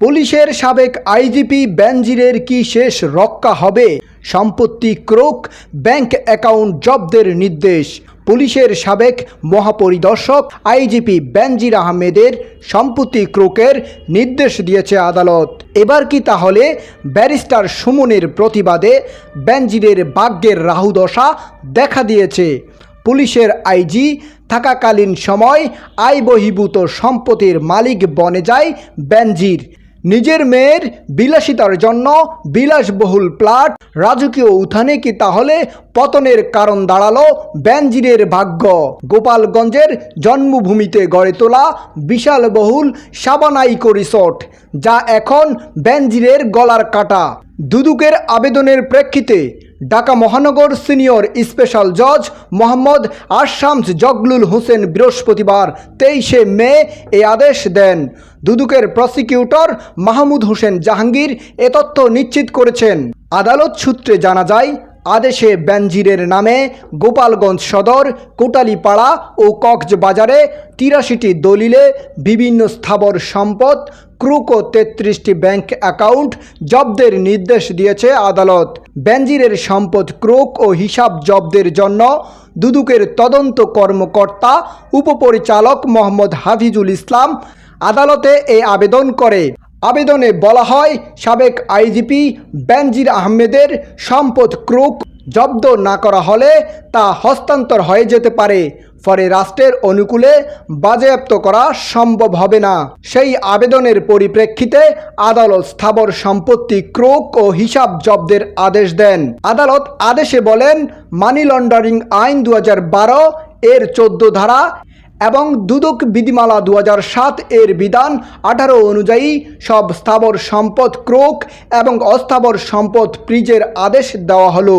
পুলিশের সাবেক আইজিপি বেনজিরের কি শেষ রক্ষা হবে? সম্পত্তি ক্রোক, ব্যাংক অ্যাকাউন্ট জব্দের নির্দেশ। পুলিশের সাবেক মহাপরিদর্শক আইজিপি ব্যানজির আহমেদের সম্পত্তি ক্রোকের নির্দেশ দিয়েছে আদালত। এবার কি তাহলে ব্যারিস্টার সুমনের প্রতিবাদে বেনজিরের বাগ্যের রাহুদশা দেখা দিয়েছে? পুলিশের আইজি থাকাকালীন সময় আয় বহির্ভূত সম্পত্তির মালিক বনে যায় বেনজির। নিজের মেয়ের বিলাসিতার জন্য বিলাসবহুল প্লাট। রাজকীয় উঠানে কি তাহলে পতনের কারণ দাঁড়াল ব্যানজিরের ভাগ্য? গোপালগঞ্জের জন্মভূমিতে গড়ে তোলা বিশালবহুল সাবানাইকো রিসোর্ট, যা এখন ব্যাঞ্জিরের গলার কাটা। দুদুকের আবেদনের প্রেক্ষিতে ঢাকা মহানগর সিনিয়র স্পেশাল জজ মোহাম্মদ আশামস জগলুল হোসেন বৃহস্পতিবার তেইশে মে এ আদেশ দেন। দুদুকের প্রসিকিউটর মাহমুদ হোসেন জাহাঙ্গীর এ তথ্য নিশ্চিত করেছেন। আদালত সূত্রে জানা যায় আদেশে বেনজিরের নামে গোপালগঞ্জ সদর, কোটালিপাড়া ও কক্সবাজারে তিরাশিটি দলিলে বিভিন্ন স্থাবর সম্পদ, ক্রুক ও তেত্রিশটি ব্যাংক অ্যাকাউন্ট জব্দের নির্দেশ দিয়েছে আদালত। বেনজিরের সম্পদ ক্রুক ও হিসাব জব্দের জন্য দুদুকের তদন্ত কর্মকর্তা, উপপরিচালক মোহাম্মদ হাফিজুল ইসলাম আদালতে এই আবেদন করে। আবেদনে বলা হয়, সাবেক আইজিপি বেনজির আহমেদের সম্পদ ক্রুক জব্দ না করা হলে তা হস্তান্তর হয়ে যেতে পারে। ফলে রাষ্ট্রের অনুকূলে বাজেয়াপ্ত করা সম্ভব হবে না। সেই আবেদনের পরিপ্রেক্ষিতে আদালত স্থাবর সম্পত্তি ক্রোক ও হিসাব জব্দের আদেশ দেন। আদালত আদেশে বলেন, মানি লন্ডারিং আইন দু হাজার বারো এর চোদ্দ ধারা এবং দুদক বিধিমালা দু সাত এর বিধান আঠারো অনুযায়ী সব স্থাবর সম্পদ ক্রোক এবং অস্থাবর সম্পদ প্রিজের আদেশ দেওয়া হলো।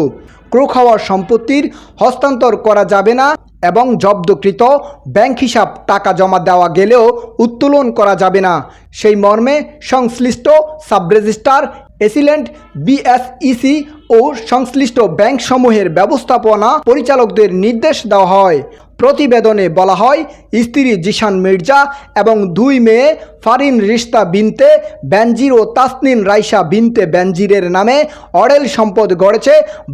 ক্রোক হওয়া সম্পত্তির হস্তান্তর করা যাবে না এবং জব্দকৃত ব্যাংক হিসাব টাকা জমা দেওয়া গেলেও উত্তোলন করা যাবে না। সেই মর্মে সংশ্লিষ্ট সাব রেজিস্ট্রার এসিলেন্ট বিএসইসি ও সংশ্লিষ্ট ব্যাংকসমূহের ব্যবস্থাপনা পরিচালকদের নির্দেশ দেওয়া হয়। প্রতিবেদনে বলা হয়, স্ত্রী জিশান মির্জা এবং দুই মেয়ে ফারিন রিস্তা বিনতে বেনজির ও তাসনিন রাইসা বিনতে বেনজিরের নামে অডেল সম্পদ গড়েছে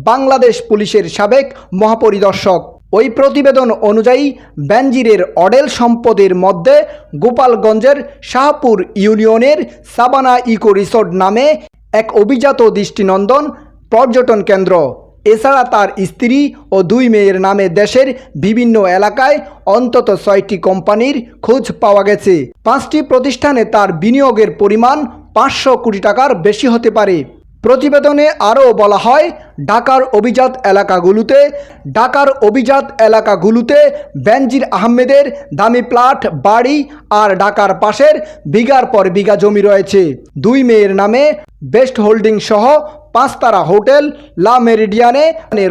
বাংলাদেশ পুলিশের সাবেক মহাপরিদর্শক। ওই প্রতিবেদন অনুযায়ী, বেনজিরের অডেল সম্পদের মধ্যে গোপালগঞ্জের শাহপুর ইউনিয়নের সাবানা ইকো রিসোর্ট নামে এক অভিজাত দৃষ্টিনন্দন পর্যটন কেন্দ্র। এছাড়া তার স্ত্রী ও দুই মেয়ের নামে দেশের বিভিন্ন এলাকায় অন্তত ছয়টি কোম্পানির খোঁজ পাওয়া গেছে। পাঁচটি প্রতিষ্ঠানে তার বিনিয়োগের পরিমাণ পাঁচশো কোটি টাকার বেশি হতে পারে। প্রতিবেদনে আরও বলা হয়, ঢাকার অভিজাত এলাকাগুলোতে, ঢাকার অভিজাত এলাকাগুলোতে বেনজির আহমেদের দামি প্লাট, বাড়ি আর ঢাকার পাশের বিঘার পর বিঘা জমি রয়েছে। দুই মেয়ের নামে বেস্ট হোল্ডিং সহ পাঁচতারা হোটেল, লা মেরিডিয়ানে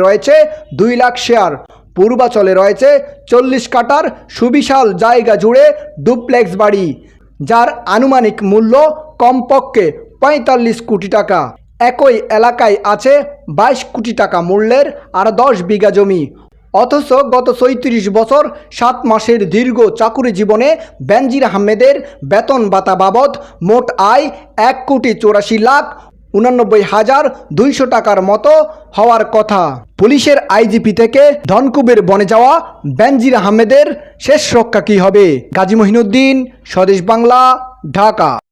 রয়েছে দুই লাখ শেয়ার। পূর্বাচলে রয়েছে চল্লিশ কাটার সুবিশাল জায়গা জুড়ে ডুপ্লেক্স বাড়ি, যার আনুমানিক মূল্য কমপক্ষে পঁয়তাল্লিশ কোটি টাকা। একই এলাকায় আছে বাইশ কোটি টাকা মূল্যের আর দশ বিঘা জমি। অথচ গত চৈত্রিশ বছর সাত মাসের দীর্ঘ চাকুরি জীবনে বেনজির আহমেদের বেতন ভাতা বাবদ মোট আয় এক কোটি চৌরাশি লাখ উনানব্বই হাজার দুইশো টাকার মতো হওয়ার কথা। পুলিশের আইজিপি থেকে ধনকুবের বনে যাওয়া বেনজির আহমেদের শেষ রক্ষা কী হবে? গাজী মহিনুদ্দিন, স্বদেশ বাংলা, ঢাকা।